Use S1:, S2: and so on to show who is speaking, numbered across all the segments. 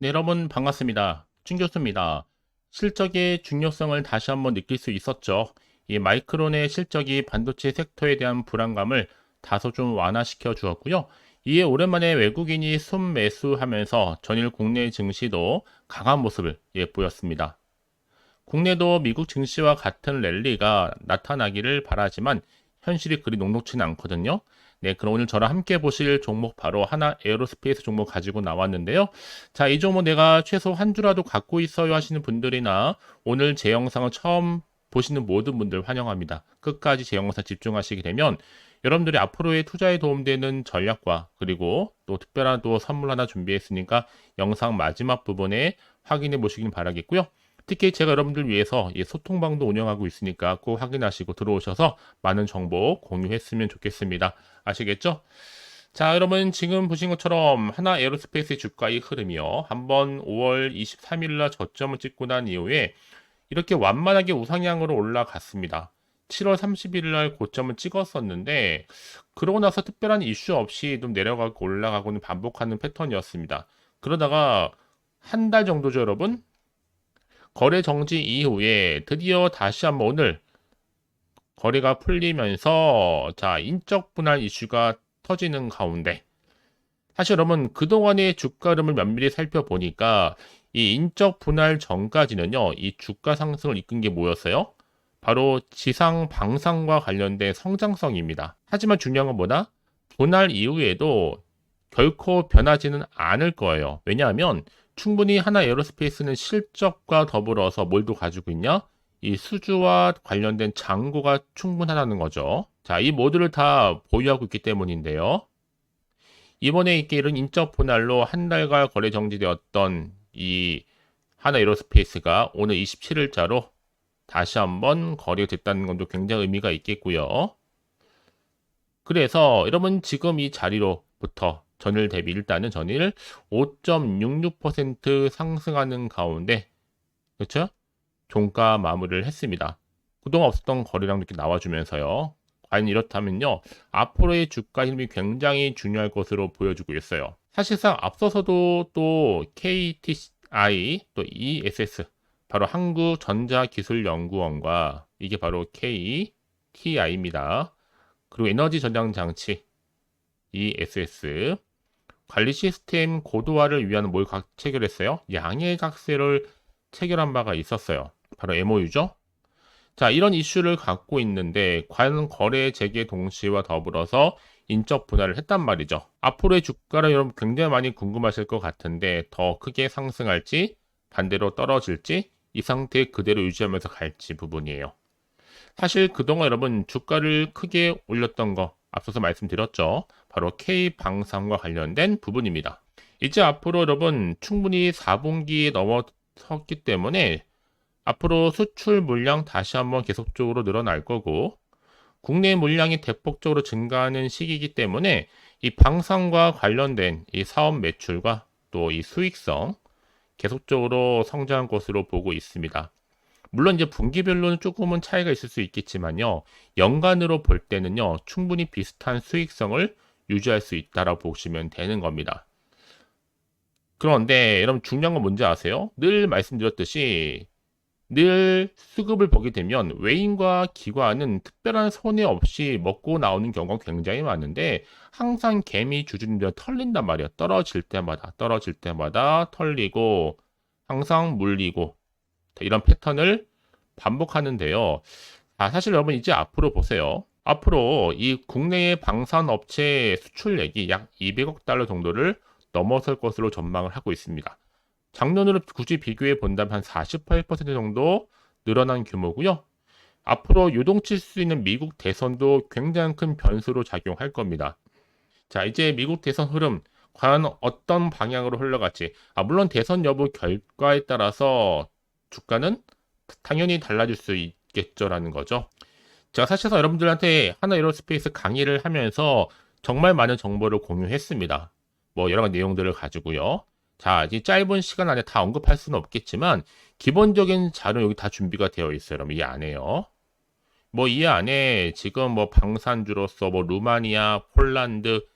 S1: 네, 여러분 반갑습니다. 춘 교수입니다. 실적의 중요성을 다시 한번 느낄 수 있었죠. 이 마이크론의 실적이 반도체 섹터에 대한 불안감을 다소 좀 완화시켜 주었고요. 이에 오랜만에 외국인이 순 매수하면서 전일 국내 증시도 강한 모습을 예, 보였습니다. 국내도 미국 증시와 같은 랠리가 나타나기를 바라지만 현실이 그리 녹록지는 않거든요. 네, 그럼 오늘 저랑 함께 보실 종목 바로 하나 에어로스페이스 종목 가지고 나왔는데요. 자, 이 종목 내가 최소 한 주라도 갖고 있어요 하시는 분들이나 오늘 제 영상을 처음 보시는 모든 분들 환영합니다. 끝까지 제 영상 집중하시게 되면 여러분들이 앞으로의 투자에 도움되는 전략과 그리고 또 특별한 또 선물 하나 준비했으니까 영상 마지막 부분에 확인해 보시길 바라겠고요. 특히 제가 여러분들 위해서 소통방도 운영하고 있으니까 꼭 확인하시고 들어오셔서 많은 정보 공유했으면 좋겠습니다. 아시겠죠? 자, 여러분 지금 보신 것처럼 하나 에어로스페이스의 주가의 흐름이요. 한번 5월 23일 날 저점을 찍고 난 이후에 이렇게 완만하게 우상향으로 올라갔습니다. 7월 31일 날 고점을 찍었었는데 그러고 나서 특별한 이슈 없이 좀 내려가고 올라가고는 반복하는 패턴이었습니다. 그러다가 한 달 정도죠, 여러분. 거래 정지 이후에 드디어 다시 한번 오늘 거래가 풀리면서 자 인적 분할 이슈가 터지는 가운데 사실 여러분 그동안의 주가 흐름을 면밀히 살펴보니까 이 인적 분할 전까지는요 이 주가 상승을 이끈 게 뭐였어요? 바로 지상 방산과 관련된 성장성입니다. 하지만 중요한 건 뭐다? 분할 이후에도 결코 변하지는 않을 거예요. 왜냐하면 충분히 하나 에어로스페이스는 실적과 더불어서 뭘도 가지고 있냐? 이 수주와 관련된 장고가 충분하다는 거죠. 자, 이 모두를 다 보유하고 있기 때문인데요. 이번에 있게 이런 인적 분할로 한 달간 거래 정지되었던 이 하나 에어로스페이스가 오늘 27일자로 다시 한번 거래가 됐다는 것도 굉장히 의미가 있겠고요. 그래서 여러분 지금 이 자리로부터 전일 대비 일단은 전일 5.66% 상승하는 가운데 그렇죠? 종가 마무리를 했습니다. 그동안 없었던 거래량 이렇게 나와주면서요. 과연 이렇다면요. 앞으로의 주가 힘이 굉장히 중요할 것으로 보여주고 있어요. 사실상 앞서서도 또 KTI 또 ESS 바로 한국전자기술연구원과 이게 바로 KTI입니다. 그리고 에너지 저장 장치 ESS 관리 시스템 고도화를 위한 뭘 체결했어요? 양해각세를 체결한 바가 있었어요. 바로 MOU죠. 자, 이런 이슈를 갖고 있는데 과연 거래 재개 동시와 더불어서 인적 분할을 했단 말이죠. 앞으로의 주가를 여러분 굉장히 많이 궁금하실 것 같은데 더 크게 상승할지 반대로 떨어질지 이 상태 그대로 유지하면서 갈지 부분이에요. 사실 그동안 여러분 주가를 크게 올렸던 거 앞서서 말씀드렸죠. 바로 K방산과 관련된 부분입니다. 이제 앞으로 여러분 충분히 4분기에 넘어섰기 때문에 앞으로 수출 물량 다시 한번 계속적으로 늘어날 거고 국내 물량이 대폭적으로 증가하는 시기이기 때문에 이 방산과 관련된 이 사업 매출과 또 이 수익성 계속적으로 성장한 것으로 보고 있습니다. 물론 이제 분기별로는 조금은 차이가 있을 수 있겠지만요. 연간으로 볼 때는요. 충분히 비슷한 수익성을 유지할 수 있다라고 보시면 되는 겁니다. 그런데 여러분 중요한 건 뭔지 아세요? 늘 말씀드렸듯이 늘 수급을 보게 되면 외인과 기관은 특별한 손해 없이 먹고 나오는 경우가 굉장히 많은데 항상 개미 주주님들 털린단 말이에요. 떨어질 때마다 떨어질 때마다 털리고 항상 물리고 이런 패턴을 반복하는데요. 아, 사실 여러분 이제 앞으로 보세요. 앞으로 이 국내의 방산 업체 수출액이 약 200억 달러 정도를 넘어설 것으로 전망을 하고 있습니다. 작년으로 굳이 비교해 본다면 한 48% 정도 늘어난 규모고요. 앞으로 요동칠 수 있는 미국 대선도 굉장히 큰 변수로 작용할 겁니다. 자, 이제 미국 대선 흐름 과연 어떤 방향으로 흘러갈지. 아, 물론 대선 여부 결과에 따라서 주가는 당연히 달라질 수 있겠죠라는 거죠. 제가 사실상 여러분들한테 하나 에어로스페이스 강의를 하면서 정말 많은 정보를 공유했습니다. 뭐 여러 가지 내용들을 가지고요. 자, 이 짧은 시간 안에 다 언급할 수는 없겠지만 기본적인 자료 여기 다 준비가 되어 있어요. 여러분 이 안에요. 뭐 이 안에 지금 뭐 방산주로서 뭐 루마니아, 폴란드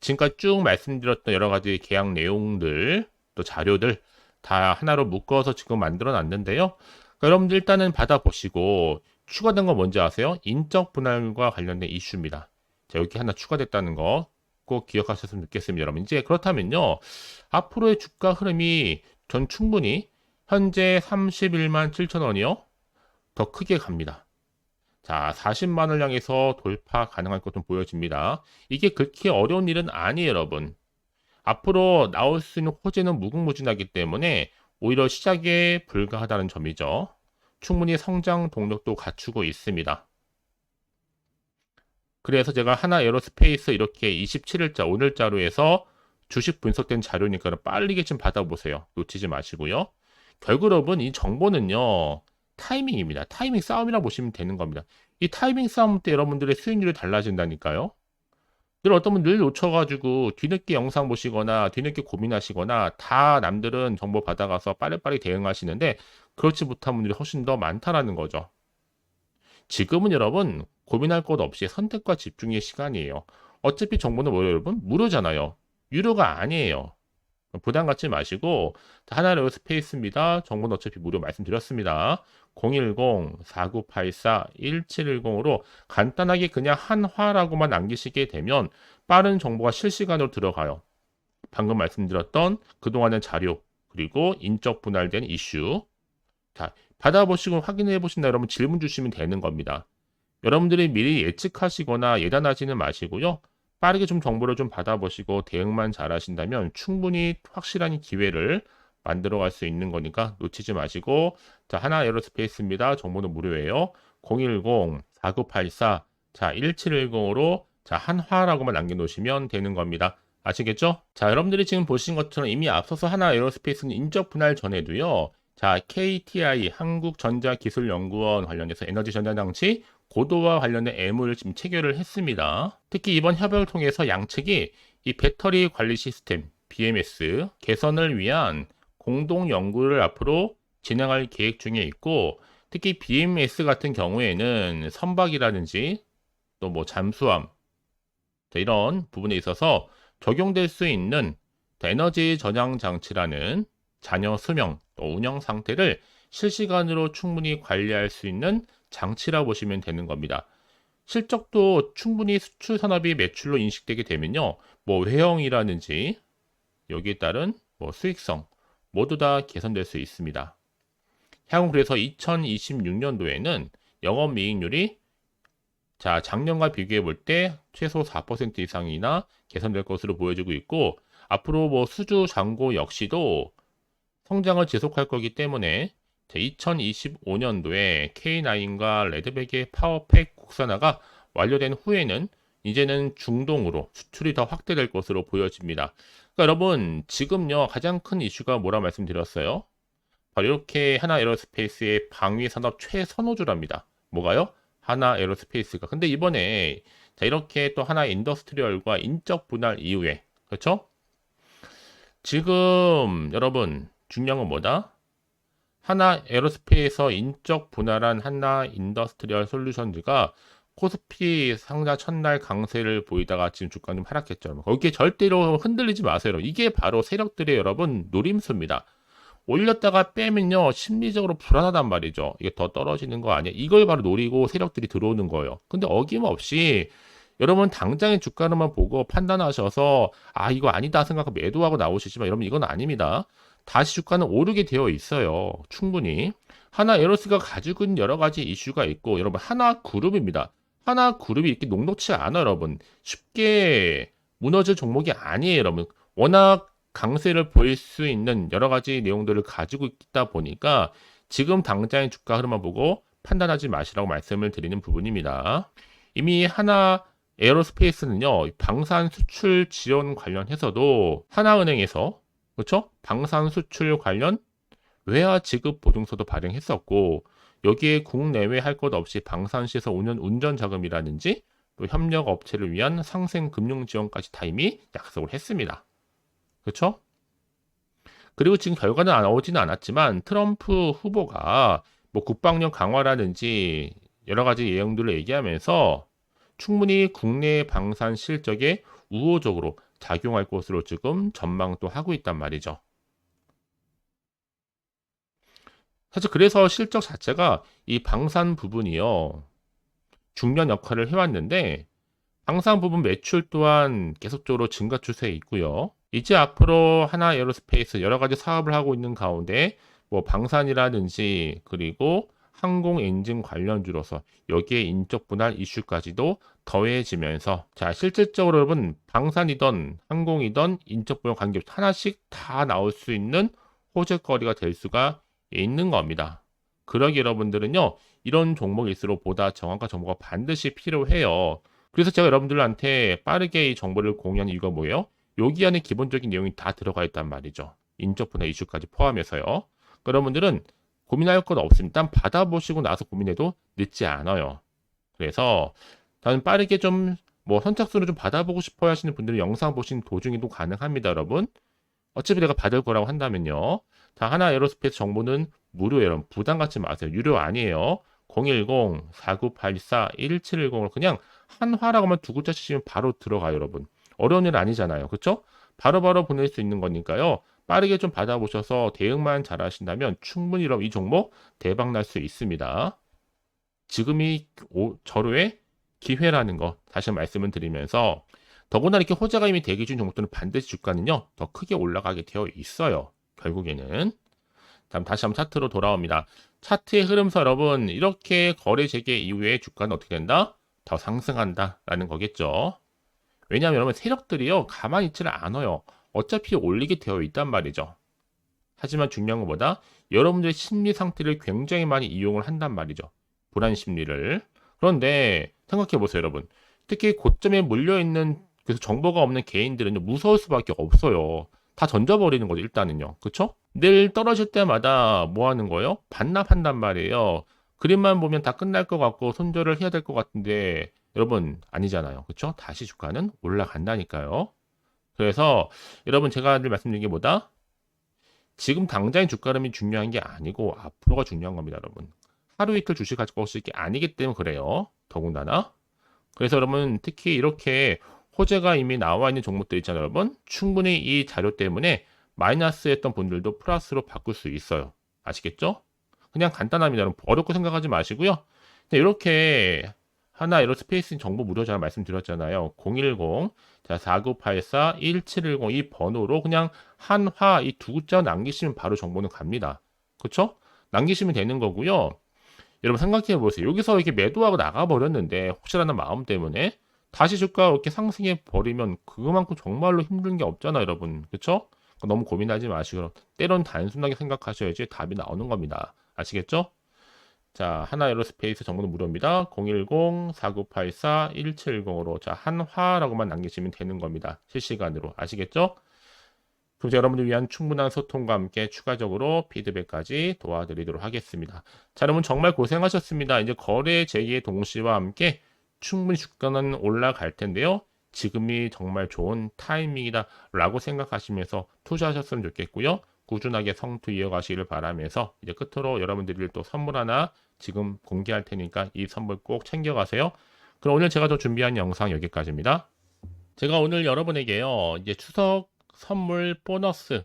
S1: 지금까지 쭉 말씀드렸던 여러 가지 계약 내용들 또 자료들 다 하나로 묶어서 지금 만들어 놨는데요. 그러니까 여러분들 일단은 받아보시고 추가된 거 뭔지 아세요? 인적 분할과 관련된 이슈입니다. 자, 여기 하나 추가됐다는 거 꼭 기억하셨으면 좋겠습니다. 여러분 이제 그렇다면요. 앞으로의 주가 흐름이 전 충분히 현재 31만 7천 원이요. 더 크게 갑니다. 자, 40만 원 향해서 돌파 가능할 것좀 보여집니다. 이게 그렇게 어려운 일은 아니에요, 여러분. 앞으로 나올 수 있는 호재는 무궁무진하기 때문에 오히려 시작에 불과하다는 점이죠. 충분히 성장 동력도 갖추고 있습니다. 그래서 제가 하나 에어로스페이스 이렇게 27일자 오늘자로 해서 주식 분석된 자료니까 빠르게 좀 받아보세요. 놓치지 마시고요. 여러분 이 정보는요. 타이밍입니다. 타이밍 싸움이라 보시면 되는 겁니다. 이 타이밍 싸움 때 여러분들의 수익률이 달라진다니까요. 늘 어떤 분늘 놓쳐가지고 뒤늦게 영상 보시거나 뒤늦게 고민하시거나 다 남들은 정보 받아가서 빠르빠르 대응하시는데 그렇지 못한 분들이 훨씬 더 많다라는 거죠. 지금은 여러분 고민할 것 없이 선택과 집중의 시간이에요. 어차피 정보는 뭐예요, 여러분? 무료잖아요. 유료가 아니에요. 부담 갖지 마시고 하나로 스페이스입니다. 정보는 어차피 무료 말씀드렸습니다. 010-4984-1710으로 간단하게 그냥 한화라고만 남기시게 되면 빠른 정보가 실시간으로 들어가요. 방금 말씀드렸던 그동안의 자료 그리고 인적 분할된 이슈 자 받아보시고 확인해 보신다 여러분 질문 주시면 되는 겁니다. 여러분들이 미리 예측하시거나 예단하지는 마시고요. 빠르게 좀 정보를 좀 받아보시고 대응만 잘 하신다면 충분히 확실한 기회를 만들어 갈 수 있는 거니까 놓치지 마시고 자 하나 에어로스페이스입니다. 정보는 무료예요. 010-4984 자 1710으로 자 한화라고만 남겨놓으시면 되는 겁니다. 아시겠죠? 자 여러분들이 지금 보신 것처럼 이미 앞서서 하나 에어로스페이스는 인적 분할 전에도요. 자 KTI 한국전자기술연구원 관련해서 에너지 전자장치 고도와 관련된 애무를 지금 체결을 했습니다. 특히 이번 협약을 통해서 양측이 이 배터리 관리 시스템 BMS 개선을 위한 공동 연구를 앞으로 진행할 계획 중에 있고 특히 BMS 같은 경우에는 선박이라든지 또 뭐 잠수함 이런 부분에 있어서 적용될 수 있는 에너지 저장 장치라는 잔여 수명 또 운영 상태를 실시간으로 충분히 관리할 수 있는 장치라 보시면 되는 겁니다. 실적도 충분히 수출 산업이 매출로 인식되게 되면요. 뭐 회영이라든지 여기에 따른 뭐 수익성 모두 다 개선될 수 있습니다. 향후 그래서 2026년도에는 영업이익률이 자 작년과 비교해 볼 때 최소 4% 이상이나 개선될 것으로 보여지고 있고 앞으로 뭐 수주 잔고 역시도 성장을 지속할 거기 때문에 2025년도에 K9과 레드백의 파워팩 국산화가 완료된 후에는 이제는 중동으로 수출이 더 확대될 것으로 보여집니다. 그러니까 여러분 지금요 가장 큰 이슈가 뭐라 말씀드렸어요? 바로 이렇게 하나 에어로스페이스의 방위 산업 최선호주랍니다. 뭐가요? 하나 에어로스페이스가. 근데 이번에 자 이렇게 또 하나 인더스트리얼과 인적 분할 이후에 그렇죠? 지금 여러분 중요한 건 뭐다? 하나 에어로스페이서 인적 분할한 하나 인더스트리얼 솔루션즈가 코스피 상자 첫날 강세를 보이다가 지금 주가는 하락했죠. 거기에 절대로 흔들리지 마세요. 이게 바로 세력들의 여러분 노림수입니다. 올렸다가 빼면요 심리적으로 불안하단 말이죠. 이게 더 떨어지는 거 아니야? 이걸 바로 노리고 세력들이 들어오는 거예요. 근데 어김없이 여러분 당장의 주가로만 보고 판단하셔서 아 이거 아니다 생각하고 매도하고 나오시지만 여러분 이건 아닙니다. 다시 주가는 오르게 되어 있어요. 충분히. 하나 에어로스가 가지고 있는 여러 가지 이슈가 있고 여러분 하나 그룹입니다. 하나 그룹이 이렇게 녹록치 않아 여러분. 쉽게 무너질 종목이 아니에요 여러분. 워낙 강세를 보일 수 있는 여러 가지 내용들을 가지고 있다 보니까 지금 당장의 주가 흐름만 보고 판단하지 마시라고 말씀을 드리는 부분입니다. 이미 하나 에어로스페이스는요, 방산 수출 지원 관련해서도 하나은행에서 그렇죠? 방산 수출 관련 외화 지급 보증서도 발행했었고 여기에 국내외 할 것 없이 방산시에서 오는 운전 자금이라든지 또 협력 업체를 위한 상생 금융 지원까지 다 이미 약속을 했습니다. 그렇죠? 그리고 지금 결과는 나오지는 않았지만 트럼프 후보가 뭐 국방력 강화라든지 여러 가지 내용들을 얘기하면서 충분히 국내 방산 실적에 우호적으로 작용할 것으로 지금 전망도 하고 있단 말이죠. 사실 그래서 실적 자체가 이 방산 부분이요. 중년 역할을 해왔는데 방산 부분 매출 또한 계속적으로 증가 추세에 있고요. 이제 앞으로 하나 에어로스페이스 여러 가지 사업을 하고 있는 가운데 뭐 방산이라든지 그리고 항공 엔진 관련주로서 여기에 인적 분할 이슈까지도 더해지면서 자 실질적으로 여러분 방산이던 항공이던 인적 분할 관계 하나씩 다 나올 수 있는 호재거리가 될 수가 있는 겁니다. 그러기 여러분들은요 이런 종목일수록 보다 정확한 정보가 반드시 필요해요. 그래서 제가 여러분들한테 빠르게 이 정보를 공유하는 이유가 뭐예요? 여기 안에 기본적인 내용이 다 들어가 있단 말이죠. 인적 분할 이슈까지 포함해서요. 여러분들은 고민할 것 없습니다. 일단 받아보시고 나서 고민해도 늦지 않아요. 그래서 다음 빠르게 좀 뭐 선착순으로 좀 받아보고 싶어 하시는 분들은 영상 보신 도중에도 가능합니다, 여러분. 어차피 내가 받을 거라고 한다면요. 다 하나 에어로스페이스 정보는 무료예요, 여러분. 부담 갖지 마세요. 유료 아니에요. 010-4984-1710으로 그냥 한화라고만 두 글자 치시면 바로 들어가요, 여러분. 어려운 일 아니잖아요. 그쵸? 바로바로 보낼 수 있는 거니까요. 빠르게 좀 받아보셔서 대응만 잘 하신다면 충분히 이 종목 대박 날 수 있습니다. 지금이 오- 절호의 기회라는 거 다시 말씀을 드리면서 더구나 이렇게 호재가 이미 대기 중 종목들은 반드시 주가는요 더 크게 올라가게 되어 있어요. 결국에는 다음 다시 한번 차트로 돌아옵니다. 차트의 흐름서 여러분 이렇게 거래 재개 이후에 주가는 어떻게 된다? 더 상승한다라는 거겠죠. 왜냐하면 여러분 세력들이요 가만히 있지를 않아요. 어차피 올리게 되어 있단 말이죠. 하지만 중요한 것보다 여러분들의 심리 상태를 굉장히 많이 이용을 한단 말이죠. 불안 심리를. 그런데 생각해 보세요, 여러분. 특히 고점에 물려 있는 그래서 정보가 없는 개인들은 무서울 수밖에 없어요. 다 던져버리는 거죠, 일단은요. 그쵸? 늘 떨어질 때마다 뭐 하는 거예요? 반납한단 말이에요. 그림만 보면 다 끝날 것 같고 손절을 해야 될 것 같은데 여러분 아니잖아요. 그쵸? 다시 주가는 올라간다니까요. 그래서 여러분 제가 늘 말씀드린 게 뭐다? 지금 당장의 주가 흐름이 중요한 게 아니고 앞으로가 중요한 겁니다, 여러분. 하루 이틀 주식 가지고 올 수 있게 아니기 때문에 그래요. 더군다나. 그래서 여러분 특히 이렇게 호재가 이미 나와 있는 종목들 있잖아요, 여러분. 충분히 이 자료 때문에 마이너스였던 분들도 플러스로 바꿀 수 있어요. 아시겠죠? 그냥 간단합니다. 여러분. 어렵고 생각하지 마시고요. 이렇게 하나 에로스페이스 정보 무료잖아 말씀드렸잖아요. 010 자, 4984 1710 이 번호로 그냥 한화 이 두 글자 남기시면 바로 정보는 갑니다. 그렇죠? 남기시면 되는 거고요. 여러분 생각해 보세요. 여기서 이렇게 매도하고 나가 버렸는데 혹시라는 마음 때문에 다시 주가 이렇게 상승해 버리면 그만큼 정말로 힘든 게 없잖아요, 여러분. 그렇죠? 너무 고민하지 마시고 때론 단순하게 생각하셔야지 답이 나오는 겁니다. 아시겠죠? 자, 하나 에로스페이스 정보는 무료입니다. 010-4984-1710으로 자, 한화라고만 남기시면 되는 겁니다. 실시간으로. 아시겠죠? 그럼 제가 여러분들 위한 충분한 소통과 함께 추가적으로 피드백까지 도와드리도록 하겠습니다. 자, 여러분 정말 고생하셨습니다. 이제 거래 재개 동시와 함께 충분히 주가는 올라갈 텐데요. 지금이 정말 좋은 타이밍이다 라고 생각하시면서 투자하셨으면 좋겠고요. 꾸준하게 성투 이어가시기를 바라면서 이제 끝으로 여러분들이 또 선물 하나 지금 공개할 테니까 이 선물 꼭 챙겨가세요. 그럼 오늘 제가 또 준비한 영상 여기까지입니다. 제가 오늘 여러분에게요. 이제 추석 선물 보너스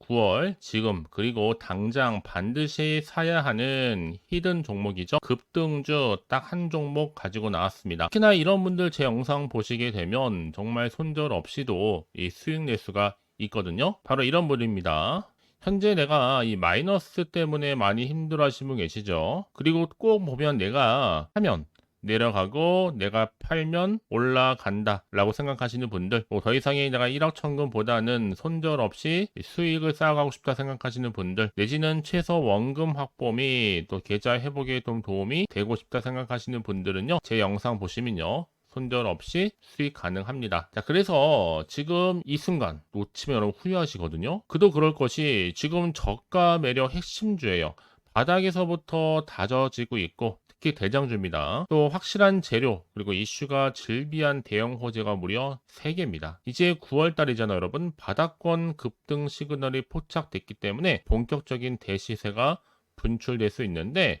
S1: 9월 지금 그리고 당장 반드시 사야 하는 히든 종목이죠. 급등주 딱 한 종목 가지고 나왔습니다. 특히나 이런 분들 제 영상 보시게 되면 정말 손절 없이도 이 수익 낼 수가 있거든요. 바로 이런 분입니다. 현재 내가 이 마이너스 때문에 많이 힘들어 하시는 분 계시죠? 그리고 꼭 보면 내가 하면 내려가고 내가 팔면 올라간다 라고 생각하시는 분들 뭐 더 이상의 내가 1억 천금보다는 손절 없이 수익을 쌓아가고 싶다 생각하시는 분들 내지는 최소 원금 확보 및 또 계좌 회복에 좀 도움이 되고 싶다 생각하시는 분들은요 제 영상 보시면요 손절 없이 수익 가능합니다. 자, 그래서 지금 이 순간 놓치면 여러분 후회하시거든요. 그도 그럴 것이 지금 저가 매력 핵심주예요. 바닥에서부터 다져지고 있고 특히 대장주입니다. 또 확실한 재료 그리고 이슈가 질비한 대형 호재가 무려 3개입니다. 이제 9월 달이잖아요, 여러분. 바닥권 급등 시그널이 포착됐기 때문에 본격적인 대시세가 분출될 수 있는데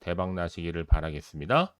S1: 대박 나시기를 바라겠습니다.